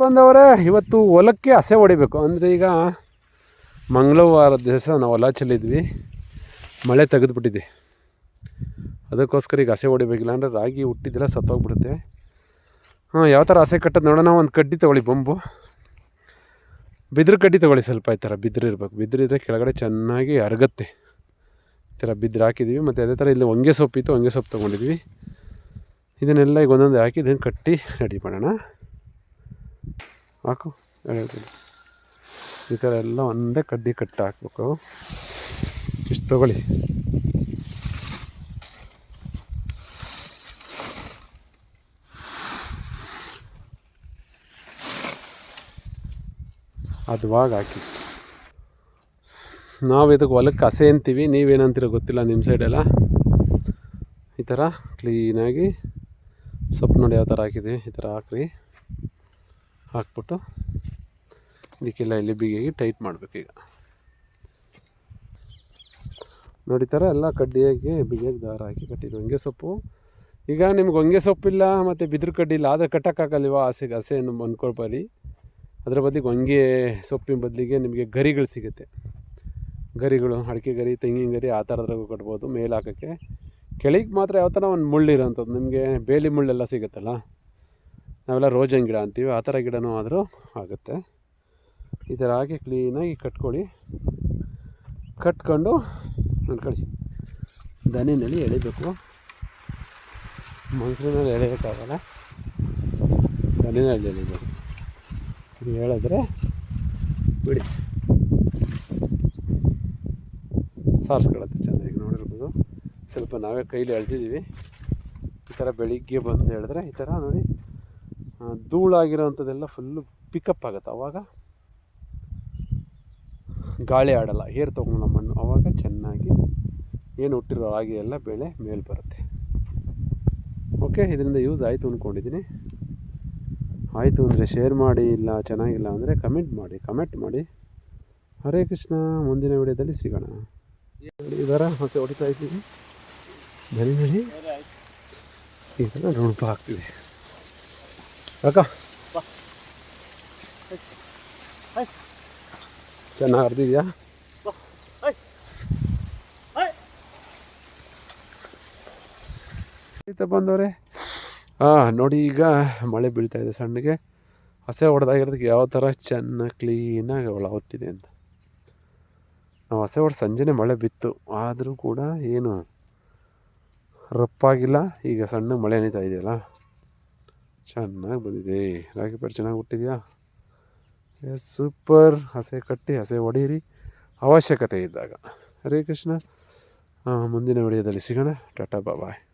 ಬಂದವರೇ, ಇವತ್ತು ಹೊಲಕ್ಕೆ ಹಸೆ ಹೊಡಿಬೇಕು. ಅಂದರೆ ಈಗ ಮಂಗಳವಾರ ದಿವಸ ನಾವು ಹೊಲ ಚೆಲ್ಲಿದ್ವಿ ಮಳೆ ತೆಗೆದುಬಿಟ್ಟಿದೆ. ಅದಕ್ಕೋಸ್ಕರ ಈಗ ಹಸೆ ಹೊಡಿಬೇಕಿಲ್ಲ ಅಂದರೆ ರಾಗಿ ಹುಟ್ಟಿದ್ರೆ ಸತ್ತೋಗ್ಬಿಡುತ್ತೆ. ಹಾಂ, ಯಾವ ಥರ ಹಸೆ ಕಟ್ಟೋದು ನೋಡೋಣ. ಒಂದು ಕಡ್ಡಿ ತೊಗೊಳ್ಳಿ, ಬೊಂಬು. ಬಿದಿರು ಕಡ್ಡಿ ತೊಗೊಳ್ಳಿ ಸ್ವಲ್ಪ ಈ ಥರ. ಬಿದಿರು ಇರಬೇಕು. ಬಿದಿರು ಇದ್ದರೆ ಕೆಳಗಡೆ ಚೆನ್ನಾಗಿ ಅರಗತ್ತೆ. ಈ ಥರ ಬಿದಿರು ಹಾಕಿದ್ದೀವಿ ಮತ್ತು ಅದೇ ಥರ ಇಲ್ಲಿ ಹೊಂಗೆ ಸೊಪ್ಪಿತ್ತು. ಹೊಂಗೆ ಸೊಪ್ಪು ತೊಗೊಂಡಿದ್ವಿ. ಇದನ್ನೆಲ್ಲ ಈಗ ಒಂದೊಂದು ಹಾಕಿ, ಇದನ್ನು ಕಟ್ಟಿ ರೆಡಿ ಮಾಡೋಣ. ಹಾಕು. ಹೇಳ್ತೀನಿ ಈ ಥರ ಎಲ್ಲ ಒಂದೇ ಕಡ್ಡಿ ಕಟ್ಟು ಹಾಕ್ಬೇಕು. ಇಷ್ಟು ತೊಗೊಳ್ಳಿ. ಅದುವಾಗ ಹಾಕಿ. ನಾವು ಇದಕ್ಕೆ ಹೊಲಕ್ಕೆ ಹಸೆ ಅಂತೀವಿ. ನೀವೇನಂತೀರೋ ಗೊತ್ತಿಲ್ಲ ನಿಮ್ಮ ಸೈಡೆಲ್ಲ ಈ ಥರ ಕ್ಲೀನಾಗಿ ಸೊಪ್ಪು ನೋಡಿ ಯಾವ ಥರ ಹಾಕಿದ್ದೀವಿ ಈ ಥರ ಹಾಕ್ರಿ. ಹಾಕ್ಬಿಟ್ಟು ಇದಕ್ಕೆಲ್ಲ ಇಲ್ಲಿ ಬಿಗಿಯಾಗಿ ಟೈಟ್ ಮಾಡಬೇಕು ಈಗ. ನೋಡಿ ಥರ ಎಲ್ಲ ಕಡ್ಡಿಯಾಗಿ ಬಿಗಿಯಾಗಿ ದಾರ ಹಾಕಿ ಕಟ್ಟಿದ್ದು ಹೊಂಗೆ ಸೊಪ್ಪು. ಈಗ ನಿಮ್ಗೆ ಹೊಂಗೆ ಸೊಪ್ಪಿಲ್ಲ, ಮತ್ತು ಬಿದಿರು ಕಡ್ಡಿ ಇಲ್ಲ, ಆದರೆ ಕಟ್ಟೋಕ್ಕಾಗಲ್ವ ಹಸೆಗೆ, ಹಸೆ ಅಂದ್ಕೊಳ್ಬೇಡಿ ಅದರ ಬದಲಿಗೆ ಹೊಂಗೆ ಸೊಪ್ಪಿನ ಬದಲಿಗೆ ನಿಮಗೆ ಗರಿಗಳು ಸಿಗುತ್ತೆ. ಗರಿಗಳು, ಅಡಿಕೆ ಗರಿ, ತೆಂಗಿನ ಗರಿ ಆ ಥರದ್ರಾಗೂ ಕಟ್ಬೋದು ಮೇಲೆ ಹಾಕೋಕ್ಕೆ. ಕೆಳಗೆ ಮಾತ್ರ ಯಾವ ಥರ ಒಂದು ಮುಳ್ಳಿರೋಂಥದ್ದು. ನಿಮಗೆ ಬೇಲಿ ಮುಳ್ಳೆಲ್ಲ ಸಿಗುತ್ತಲ್ಲ? ನಾವೆಲ್ಲ ರೋಜನ್ ಗಿಡ ಅಂತೀವಿ, ಆ ಥರ ಗಿಡನೂ ಆದರೂ ಆಗುತ್ತೆ. ಈ ಥರ ಹಾಕಿ ಕ್ಲೀನಾಗಿ ಕಟ್ಕೊಳ್ಳಿ. ಕಟ್ಕೊಂಡು ಕಳಿಸಿ ದನಿನಲ್ಲಿ ಎಳಿಬೇಕು. ಮೊಸರಿನಲ್ಲಿ ಎಳೆಯೋಕ್ಕಾಗಲ್ಲ. ದನಿನಲ್ಲಿ ಎಳಿಬೇಕು. ಇದು ಹೇಳಿದ್ರೆ ಬಿಡಿ. ಸಾರಿಸ್ಕೊಳತ್ತೆ ಚೆನ್ನಾಗಿ ನೋಡಿರ್ಬೋದು. ಸ್ವಲ್ಪ ನಾವೇ ಕೈಲಿ ಎಳ್ದಿದ್ದೀವಿ. ಈ ಥರ ಬೆಳಿಗ್ಗೆ ಬಂದು ಹೇಳಿದ್ರೆ ಈ ಥರ ನೋಡಿ. ಧೂಳಾಗಿರೋವಂಥದ್ದೆಲ್ಲ ಫುಲ್ಲು ಪಿಕಪ್ ಆಗುತ್ತೆ. ಅವಾಗ ಗಾಳಿ ಆಡಲ್ಲ ಏರ್ ತೊಗೊಂಡು ಮಣ್ಣು. ಅವಾಗ ಚೆನ್ನಾಗಿ ಏನು ಹುಟ್ಟಿರೋ ರಾಗಿ ಎಲ್ಲ ಬೆಳೆ ಮೇಲೆ ಬರುತ್ತೆ. ಓಕೆ ಇದರಿಂದ ಯೂಸ್ ಆಯಿತು ಅಂದ್ಕೊಂಡಿದ್ದೀನಿ ಆಯಿತು ಅಂದರೆ ಶೇರ್ ಮಾಡಿ, ಇಲ್ಲ ಚೆನ್ನಾಗಿಲ್ಲ ಅಂದರೆ ಕಮೆಂಟ್ ಮಾಡಿ ಕಮೆಂಟ್ ಮಾಡಿ. ಹರೇ ಕೃಷ್ಣ, ಮುಂದಿನ ವಿಡಿಯೋದಲ್ಲಿ ಸಿಗೋಣ. ಇದರ ಹೊಸ ಹೊಡಿತಾ ಇದ್ದೀನಿ ಬರೀ ಬರೀ ಈ ಥರ ರುಣಪ ಆಗ್ತಿದೆ ಅಕ್ಕ ಚೆನ್ನಾಗಿ ಅರ್ದಿದ್ಯಾ ಬಂದವ್ರೆ. ಹಾಂ ನೋಡಿ ಈಗ ಮಳೆ ಬೀಳ್ತಾ ಇದೆ ಸಣ್ಣಗೆ. ಹಸೆ ಹೊಡೆದಾಗಿರೋದಕ್ಕೆ ಯಾವ ಥರ ಚೆನ್ನಾಗಿ ಕ್ಲೀನಾಗಿ ಒಳ ಹೊತ್ತಿದೆ ಅಂತ. ನಾವು ಹಸೆ ಹೊಡೆದು ಸಂಜೆನೇ ಮಳೆ ಬಿತ್ತು. ಆದರೂ ಕೂಡ ಏನು ರಪ್ಪಾಗಿಲ್ಲ. ಈಗ ಸಣ್ಣ ಮಳೆ ನೀತಾ ಇದೆಯಲ್ಲ? ಚೆನ್ನಾಗಿ ಬಂದಿದೆ. ರಾಗಿ ಪೇರ್ ಚೆನ್ನಾಗಿ ಹುಟ್ಟಿದ್ಯಾ? Yes super. ಹಸೆ ಕಟ್ಟಿ, ಹಸೆ ಹೊಡೀರಿ ಅವಶ್ಯಕತೆ ಇದ್ದಾಗ. ಹರೇ ಕೃಷ್ಣ. ಮುಂದಿನ ವಿಡಿಯೋದಲ್ಲಿ ಸಿಗೋಣ. ಟಾಟಾ ಬಾಯ್.